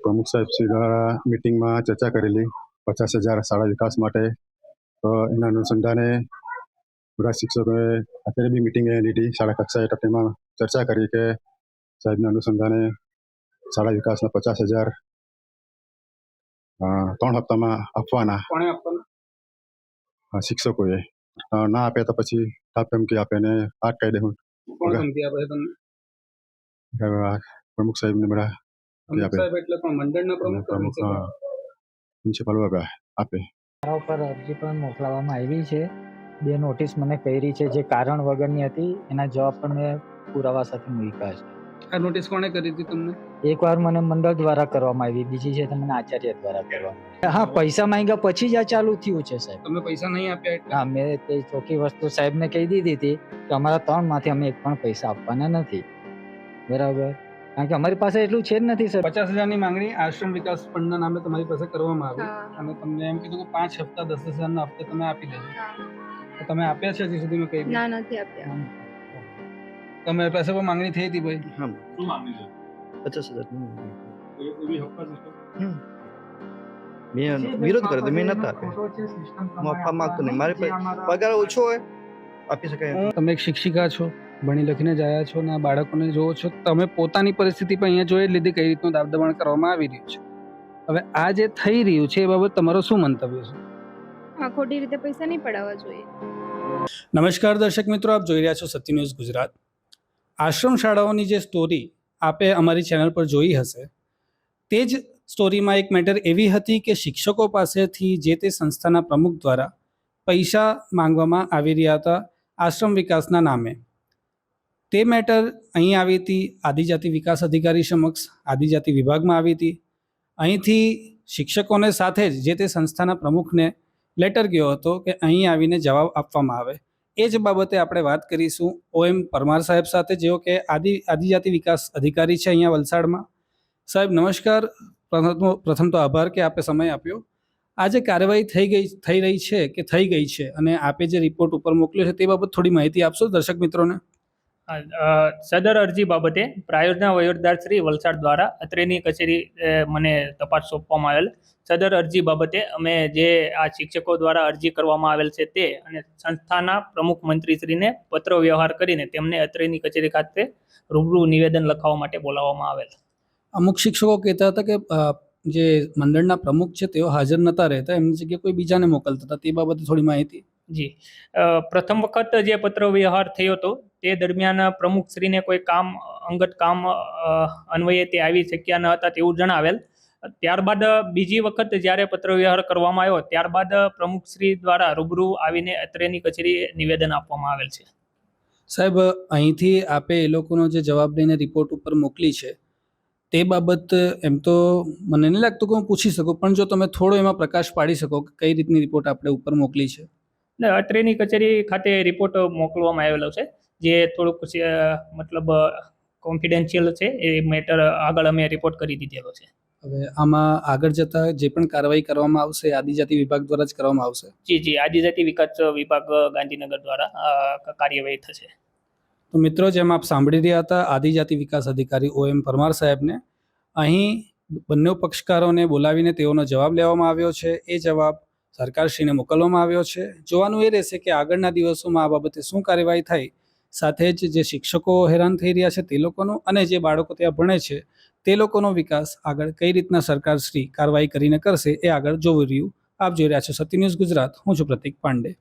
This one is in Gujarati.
પ્રમુખ સાહેબ શ્રી દ્વારા મિટિંગમાં ચર્ચા કરેલી પચાસ હજાર શાળા વિકાસ માટે. તો એના અનુસંધાને બધા શિક્ષકોએ અત્યારે બી મિટિંગ લીધી શાળા કક્ષાએ તો તેમાં ચર્ચા કરી કે સાહેબના અનુસંધાને શાળા વિકાસના પચાસ હજાર ત્રણ હપ્તામાં આપવાના. શિક્ષકોએ. ના આપે તો પછી તાપ ધમકી આપે ને આટ કહી દે હું પ્રમુખ સાહેબને બધા આપે. સાહેબ એટલે પણ મંડળના પ્રમુખ પ્રિન્સિપાલ? પ્રિન્સિપાલ આપે. મારા ઉપર અરજી પણ મોકલાવવામાં આવી છે. બે નોટિસ મને કરી છે જે કારણ વગરની હતી. એના જવાબ પણ મેં પુરાવા સાથે મૂક્યા છે. આ નોટિસ કોણે કરી હતી તમને? એકવાર મને મંડળ દ્વારા કરવામાં આવી. બીજી છે તો મને આચાર્ય દ્વારા કરવામાં હા પૈસા માંગ્યા પછી જ આ ચાલુ થયું છે સાહેબ. તમે પૈસા નહીં આપ્યા હા મેં તે ચોખ્ખી વસ્તુ સાહેબને કહી દીધી હતી કે અમારા ત્રણમાંથી અમે એક પણ પૈસા આપવાના નથી. બરાબર? કારણ કે અમારી પાસે એટલું છે જ નથી સર. પચાસ હજારની માંગણી આશ્રમ વિકાસ ફંડના નામે તમારી પાસે કરવામાં આવી અને તમને એમ કીધું કે પાંચ હપ્તા દસ દસ હજારના હપ્તે તમે આપી દેજો. તમે આપ્યા છે હજી સુધી મેં કઈ? ના નથી આપ્યા. તમે પાસે પર માંગણી થઈ હતી ભાઈ? હા. શું માંગણી છે? પચાસ હજાર? મેં વિરોધ કર્યો હતો મેં નતા આપ્યા. હું આપવા માંગતો નહીં. મારે પગાર ઓછો હોય આપી શકાય તમે એક શિક્ષિકા છો. ભણી લખીને જ આવ્યા છો અને આ બાળકોને જોવો છો તમે પોતાની પરિસ્થિતિ પણ અહીંયા જોઈ લીધી કઈ રીતનું દાબદબાણ કરવામાં આવી રહ્યું છે. હવે આ જે થઈ રહ્યું છે એ બાબત તમારો શું મંતવ્ય છે? ખોટી રીતે પૈસા નહીં પડાવવા જોઈએ. નમસ્કાર દર્શક મિત્રો આપ જોઈ રહ્યા છો સત્ય ન્યૂઝ ગુજરાત. આશ્રમ શાળાઓની જે સ્ટોરી આપે અમારી ચેનલ પર જોઈ હશે તે જ સ્ટોરીમાં એક મેટર એવી હતી કે શિક્ષકો પાસેથી જે તે સંસ્થાના પ્રમુખ દ્વારા પૈસા માંગવામાં આવી રહ્યા હતા આશ્રમ વિકાસના નામે. તે મેટર અહીં આવી હતી, આદિજાતિ વિકાસ અધિકારી સમક્ષ આદિજાતિ વિભાગમાં આવી હતી. અહીંથી શિક્ષકોને સાથે જ જે તે સંસ્થાના પ્રમુખને લેટર ગયો હતો કે અહીં આવીને જવાબ આપવામાં આવે. એ જ બાબતે આપણે વાત કરીશું ઓએમ પરમાર સાહેબ સાથે, જેઓ કે આદિ, આદિજાતિ વિકાસ અધિકારી છે અહીંયા વલસાડમાં. સાહેબ, નમસ્કાર. પ્રથમ તો આભાર કે આપે સમય આપ્યો. આ જે કાર્યવાહી થઈ ગઈ, થઈ રહી છે કે થઈ ગઈ છે? અને આપે જે રિપોર્ટ ઉપર મોકલ્યો છે તે બાબત થોડી માહિતી આપશો દર્શક મિત્રોને? સદર અરજી બાબતે પ્રાયોજના વહીવટદાર શ્રી વલસાડ દ્વારા અત્રેની કચેરી મને તપાસ સોંપવામાં આવેલ. સદર અરજી બાબતે અમે જે આ શિક્ષકો દ્વારા અરજી કરવામાં આવેલ છે તે અને સંસ્થાના પ્રમુખ મંત્રીશ્રીને પત્ર વ્યવહાર કરીને તેમને અત્રેની કચેરી ખાતે રૂબરૂ નિવેદન લખાવવા માટે બોલાવવામાં આવેલ. અમુક શિક્ષકો કહેતા હતા કે જે મંડળના પ્રમુખ છે તેઓ હાજર નહોતા રહેતા એમની જગ્યાએ કોઈ બીજાને મોકલતા હતા તે બાબતે થોડી માહિતી. જી. પ્રથમ વખત જે પત્ર વ્યવહાર થયો હતો તે દરમિયાન પ્રમુખશ્રીને કોઈ કામ અંગત કામ અન્વયે તે આવી શક્યા ન હતા તેવું જણાવેલ. ત્યારબાદ બીજી વખત જ્યારે પત્રવ્યવહાર કરવામાં આવ્યો ત્યારબાદ પ્રમુખશ્રી દ્વારા રૂબરૂ આવીને અત્રેની કચેરી નિવેદન આપવામાં આવેલ છે. સાહેબ અહીંથી આપે એ લોકોનો જે જવાબ લઈને રિપોર્ટ ઉપર મોકલી છે તે બાબત એમ તો મને નહીં લાગતું કે હું પૂછી શકું પણ જો તમે થોડો એમાં પ્રકાશ પાડી શકો કે કઈ રીતની રિપોર્ટ આપણે ઉપર મોકલી છે. ને અત્રેની કચેરી ખાતે રિપોર્ટ મોકલવામાં આવેલો છે. જે થોડુંક મતલબ કોન્ફિડેન્શિયલ છે એ મેટર આગળ અમે રિપોર્ટ કરી દીધેલો છે. હવે આમાં આગળ જતા જે પણ કાર્યવાહી કરવામાં આવશે આદિજાતિ વિભાગ દ્વારા જ કરવામાં આવશે? જી જી આદિજાતિ વિકાસ વિભાગ ગાંધીનગર દ્વારા કાર્યવાહી થશે. તો મિત્રો જેમ આપ સાંભળી રહ્યા હતા આદિજાતિ વિકાસ અધિકારી ઓ એમ પરમાર સાહેબને અહીં બંને પક્ષકારોને બોલાવીને તેઓનો જવાબ લેવામાં આવ્યો છે. એ જવાબ સરકારશ્રીને મોકલવામાં આવ્યો છે. જોવાનું એ રહેશે કે આગળના દિવસોમાં આ બાબતે શું કાર્યવાહી થાય સાથે જ જે શિક્ષકો હેરાન થઈ રહ્યા છે તે લોકોનો અને જે બાળકો ત્યાં ભણે છે તે લોકોનો વિકાસ આગળ કઈ રીતના સરકારશ્રી કાર્યવાહી કરીને કરશે એ આગળ જોવી રહ્યું. આપ જોઈ રહ્યા છો સત્ય ન્યૂઝ ગુજરાત. હું છું પ્રતિક પાંડે.